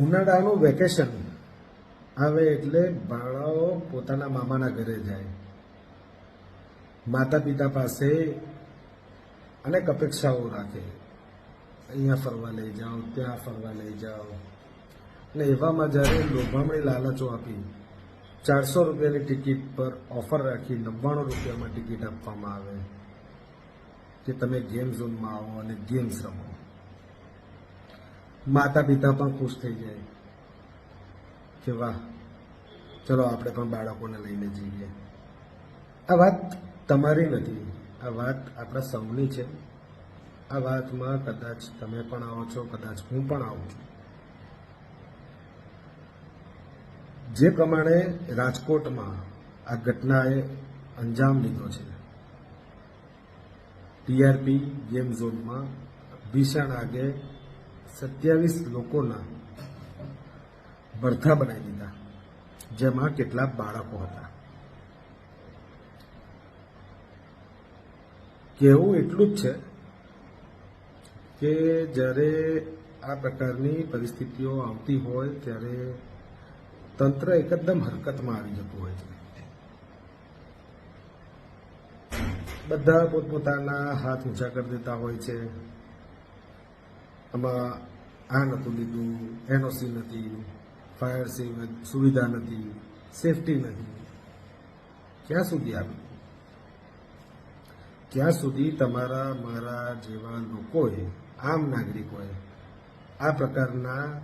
ઉનાળાનું vacation આવે એટલે બાળાઓ પોતાના મામાના ઘરે જાય. માતા પિતા પાસે અનેક અપેક્ષાઓ રાખે. અહીંયા ફરવા લઈ જાઓ, ત્યાં ફરવા લઈ જાઓ. અને એવામાં જ્યારે લોભામણી લાલચો આપી, ચારસો રૂપિયાની ટિકિટ પર ઓફર રાખી, નવ્વાણું રૂપિયામાં ટિકિટ આપવામાં આવે, કે તમે ગેમ ઝોનમાં આવો અને ગેમ્સ રમો. માતા પિતા પણ ખુશ થઈ જાય કે વાહ, ચલો આપણે પણ બાળકોને લઈને જઈએ આ વાત તમારી નથી, આ વાત આપણા સૌની છે. આ વાતમાં કદાચ તમે પણ આવો છો, કદાચ હું પણ આવું છું. જે પ્રમાણે રાજકોટમાં આ ઘટનાએ અંજામ લીધો છે, ટીઆરપી ગેમ ઝોનમાં ભીષણ આગે સત્યાવીસ લોકોના ભરથા બનાવી દીધા, જેમાં કેટલા બાળકો હતા. કહેવું એટલું જ છે કે જ્યારે આ પ્રકારની પરિસ્થિતિઓ આવતી હોય, ત્યારે તંત્ર એકદમ હરકતમાં આવી જતું હોય છે. બધા પોતપોતાના હાથ ઊંચા કરી દેતા હોય છે. આમાં આ નહોતું લીધું એનઓસી નથી, ફાયર સુવિધા નથી, સેફટી નથી. ક્યાં સુધી આવી? ક્યાં સુધી તમારા, મારા જેવા લોકોએ, આમ નાગરિકોએ, આ પ્રકારના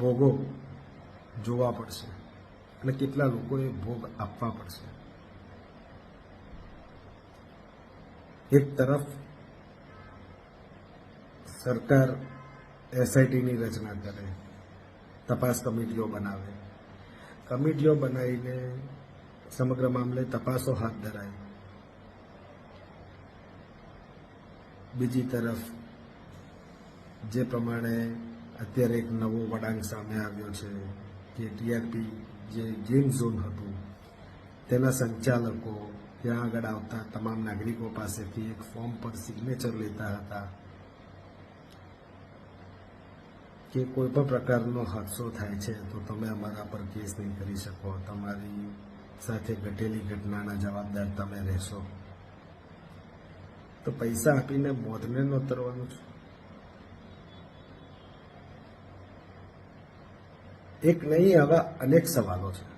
ભોગો જોવા પડશે અને કેટલા લોકોએ ભોગ આપવા પડશે? એક તરફ સરકાર એસઆઈટીની રચના કરે, તપાસ કમિટીઓ બનાવે. કમિટીઓ બનાવીને સમગ્ર મામલે તપાસો હાથ ધરાય. બીજી તરફ જે પ્રમાણે અત્યારે એક નવો વળાંક સામે આવ્યો છે કે ટીઆરપી જે ગેમ ઝોન હતું, તેના સંચાલકો ત્યાં આગળ આવતા તમામ નાગરિકો પાસેથી એક ફોર્મ પર સિગ્નેચર લેતા હતા. કે કોઈ પણ પ્રકારનો હાદસો થાય છે, તો તમે અમારા પર કેસ નહીં કરી શકો. તમારી સાથે ઘટેલી ઘટનાના જવાબદાર તમે રહેશો. તો પૈસા આપીને મોતને નોતરવાનું છે. એક નહીં, આવા અનેક સવાલો છે.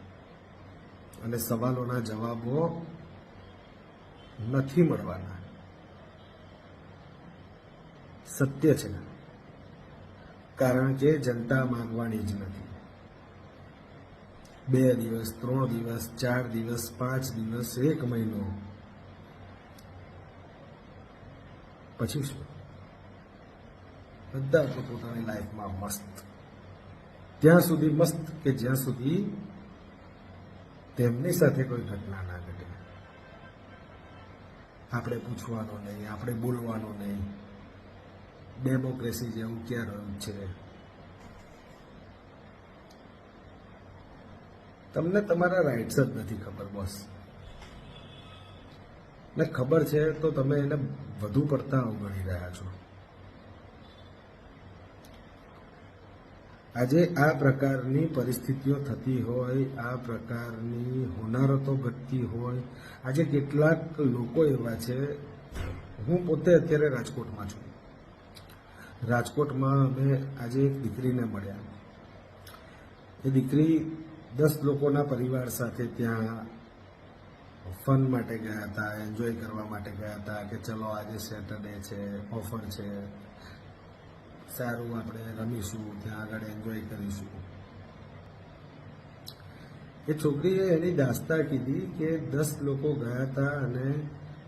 અને સવાલોના જવાબો નથી મળવાના. સત્ય છે. કારણ કે જનતા માંગવાની જ નથી. બે દિવસ, ત્રણ દિવસ, ચાર દિવસ, પાંચ દિવસ, એક મહિનો. પછી શું? બધા પોતાની લાઈફમાં મસ્ત. ત્યાં સુધી મસ્ત કે જ્યાં સુધી તેમની સાથે કોઈ ઘટના ના ઘટે. આપણે પૂછવાનું નહીં, આપણે બોલવાનું નહીં. ડેમોક્રેસી જેવું ક્યાં રહ્યું છે. તમને તમારા રાઇટ્સ જ નથી ખબર બોસ ને ખબર છે તો તમે એને વધુ પડતા અવગણી રહ્યા છો. આજે આ પ્રકારની પરિસ્થિતિઓ થતી હોય, આ પ્રકારની હોનારતો ઘટતી હોય, આજે કેટલાક લોકો એવા છે, હું પોતે અત્યારે રાજકોટમાં છું. રાજકોટમાં અમે આજે એક દીકરીને મળ્યા. એ દીકરી દસ લોકોના પરિવાર સાથે ત્યાં ફન માટે ગયા હતા, એન્જોય કરવા માટે ગયા હતા કે ચલો આજે સેટરડે છે, ઓફર છે. સારું આપણે રમીશું, ત્યાં આગળ એન્જોય કરીશું. એ છોકરીએ એની દાસ્તા કીધી કે દસ લોકો ગયા હતા અને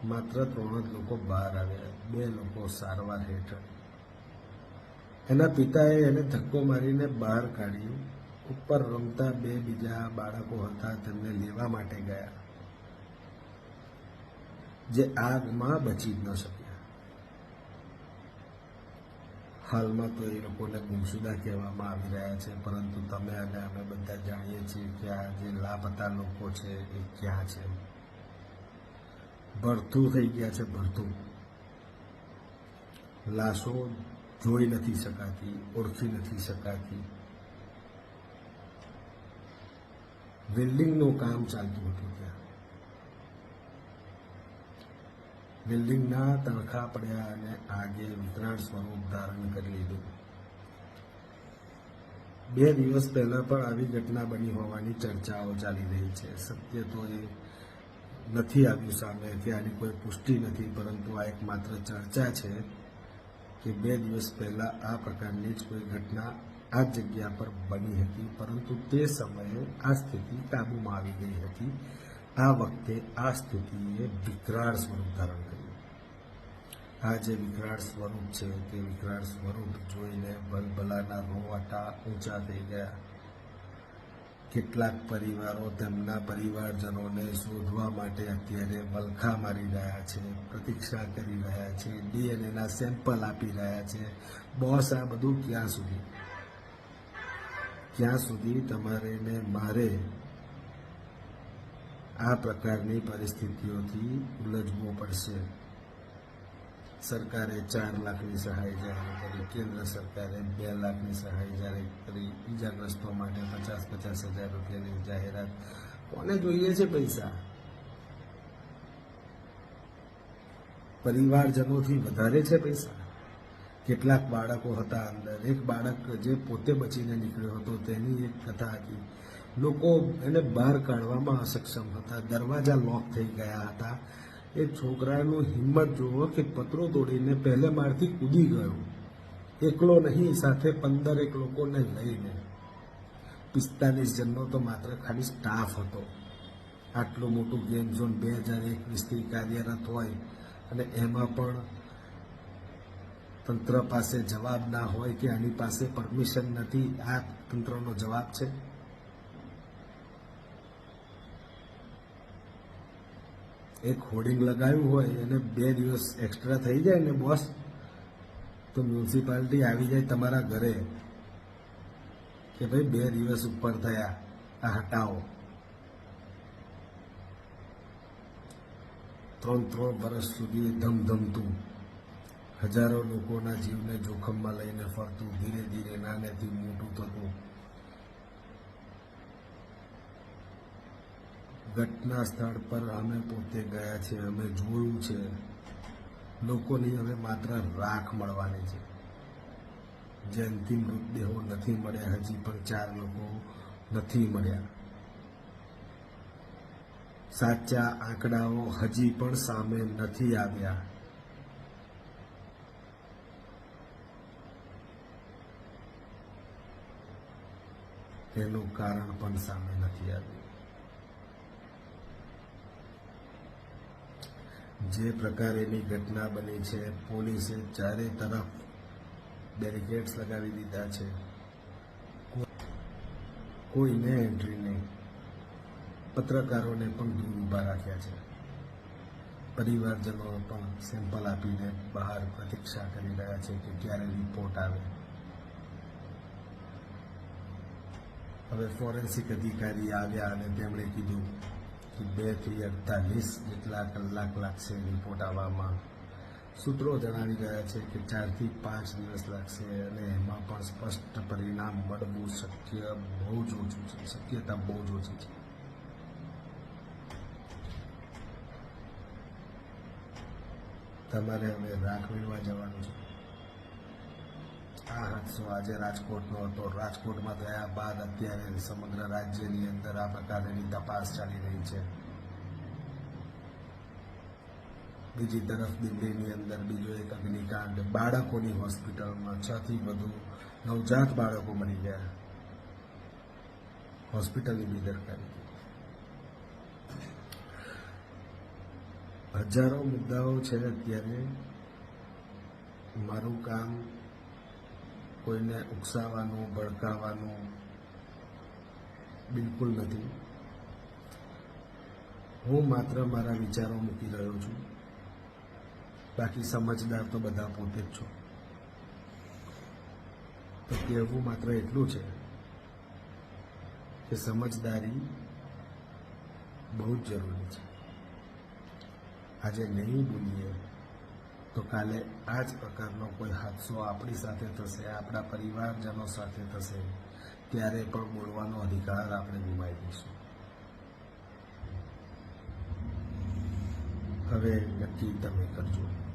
માત્ર ત્રણ જ લોકો બહાર આવ્યા, બે લોકો સારવાર હેઠળ. એના પિતાએ એને ધક્કો મારીને બહાર કાઢી ઉપર રમતા બે બીજા બાળકો હતા તેમને લેવા માટે ગયા. જે આગમાં બચી ન શક્યા. હાલમાં તો એ લોકોને ગુમસુદા કહેવામાં આવી રહ્યા છે, પરંતુ તમે અને અમે બધા જાણીએ છીએ કે આ જે લાપતા લોકો છે એ ક્યાં છે? ભરતું થઈ ગયા છે ભરતું લાશો જોઈ નથી શકાતી, ઓળખી નથી શકાતી. વેલ્ડિંગનું કામ ચાલતું હતું ત્યાં. બિલ્ડિંગના તણખા પડ્યા અને આગે વિતરાણ સ્વરૂપ ધારણ કરી લીધું. બે દિવસ પહેલા પણ આવી ઘટના બની હોવાની ચર્ચાઓ ચાલી રહી છે. સત્ય તો એ નથી આવ્યું સામે કે કોઈ પુષ્ટિ નથી, પરંતુ આ એક માત્ર ચર્ચા છે કે બે દિવસ પહેલા આ પ્રકારની જ કોઈ ઘટના આ જગ્યા પર બની હતી, પરંતુ તે સમયે આ સ્થિતિ કાબૂમાં આવી ગઈ હતી. આ વખતે આ સ્થિતિએ વિકરાળ સ્વરૂપ ધારણ કર્યું. આ જે વિકરાળ સ્વરૂપ છે, તે વિકરાળ સ્વરૂપ જોઈને બલબલાના રોવાટા ઊંચા થઈ ગયા. કેટલાક પરિવારો તેમના પરિવારજનોને શોધવા માટે અત્યારે વલખા મારી રહ્યા છે, પ્રતીક્ષા કરી રહ્યા છે, ડીએનએના સેમ્પલ આપી રહ્યા છે. બોસ, આ બધું ક્યાં સુધી? ક્યાં સુધી તમારે ને મારે આ પ્રકારની પરિસ્થિતિઓથી ઉલજવું પડશે? સરકારે ચાર લાખની સહાય જાહેર કરી, કેન્દ્ર સરકારે બે લાખની સહાય જાહેર કરી ઇજાગ્રસ્તો માટે પચાસ પચાસ હજાર રૂપિયાની જાહેરાત. કોને જોઈએ છે પૈસા? પરિવારજનોથી વધારે છે પૈસા? કેટલાક બાળકો હતા અંદર. એક બાળક જે પોતે બચીને નીકળ્યો હતો, તેની એક કથા હતી. લોકો એને બહાર કાઢવામાં અસક્ષમ હતા. દરવાજા લોક થઈ ગયા હતા. એ છોકરાનું હિંમત જુઓ કે પતરો તોડીને પહેલે માળથી કૂદી ગયો. એકલો નહીં, સાથે પંદર એક લોકોને લઈને. પિસ્તાલીસ જણનો તો માત્ર ખાલી સ્ટાફ હતો. આટલું મોટું ગેમ ઝોન બે હજાર એકવીસથી કાર્યરત હોય અને એમાં પણ તંત્ર પાસે જવાબ ના હોય કે આની પાસે પરમિશન નથી, આ તંત્રનો જવાબ છે? એક હોર્ડિંગ લગાવ્યું હોય એને બે દિવસ એક્સ્ટ્રા થઈ જાય ને બોસ તો મ્યુનિસિપાલિટી આવી જાય તમારા ઘરે કે ભાઈ બે દિવસ ઉપર થયા, આ હટાવો. ત્રણ ત્રણ વર્ષ સુધી ધમધમતું. હજારો લોકોના જીવને જોખમમાં લઈને ફરતું, ધીરે ધીરે નાનેથી મોટું થતું. ઘટના સ્થળ પર અમે પોતે ગયા છે, અમે જોયું છે. લોકોની હવે માત્ર રાખ મળવાની છે. જયંતિ મૃતદેહો નથી મળ્યા, હજી પણ ચાર લોકો નથી મળ્યા. સાચા આંકડાઓ હજી પણ સામે નથી આવ્યા. તેનું કારણ પણ સામે નથી આવ્યું. જે પ્રકારેની ઘટના બની છે, પોલીસે ચારે તરફ બેરિકેડ્સ લગાવી દીધા છે. કોઈને એન્ટ્રી નહીં. પત્રકારોને પણ દૂર ઊભા રાખ્યા છે. પરિવારજનો પણ સેમ્પલ આપીને બહાર પ્રતીક્ષા કરી રહ્યા છે કે ક્યારે રિપોર્ટ આવે. હવે ફોરેન્સિક અધિકારી આવ્યા અને તેમણે કીધું કે બેથી અડતાલીસ જેટલા કલાક લાગશે રિપોર્ટ આવવામાં. સૂત્રો જણાવી રહ્યા છે કે ચારથી પાંચ દિવસ લાગશે અને એમાં પણ સ્પષ્ટ પરિણામ મળવું શક્ય બહુ જ ઓછું છે. શક્યતા બહુ જ ઓછી છે. તમારે હવે રાખ મેળવા જવાનું છે. આ હાદસો આજે રાજકોટનો હતો. રાજકોટમાં થયા બાદ અત્યારે સમગ્ર રાજ્યની અંદર આ પ્રકારની તપાસ ચાલી રહી છે. બીજી તરફ દિલ્હીની અંદર બીજો એક અગ્નિકાંડ બાળકોની હોસ્પિટલમાં છ થી વધુ નવજાત બાળકો મરી ગયા. હોસ્પિટલની બેદરકારી હજારો મુદ્દાઓ છે અત્યારે. મારું કામ કોઈને ઉકસાવાનું, ભડકાવાનું બિલકુલ નથી. હું માત્ર મારા વિચારો મૂકી રહ્યો છું. બાકી સમજદાર તો બધા પોતે જ છો. તો કહેવું માત્ર એટલું છે કે સમજદારી બહુ જ જરૂરી છે. આજે નહીં બોલીએ તો કાલે આ જ પ્રકારનો કોઈ હાદસો આપણી સાથે થશે, આપણા પરિવારજનો સાથે થશે, ત્યારે પણ બોલવાનો અધિકાર આપણે ગુમાવી દઈશું. હવે નક્કી તમે કરજો.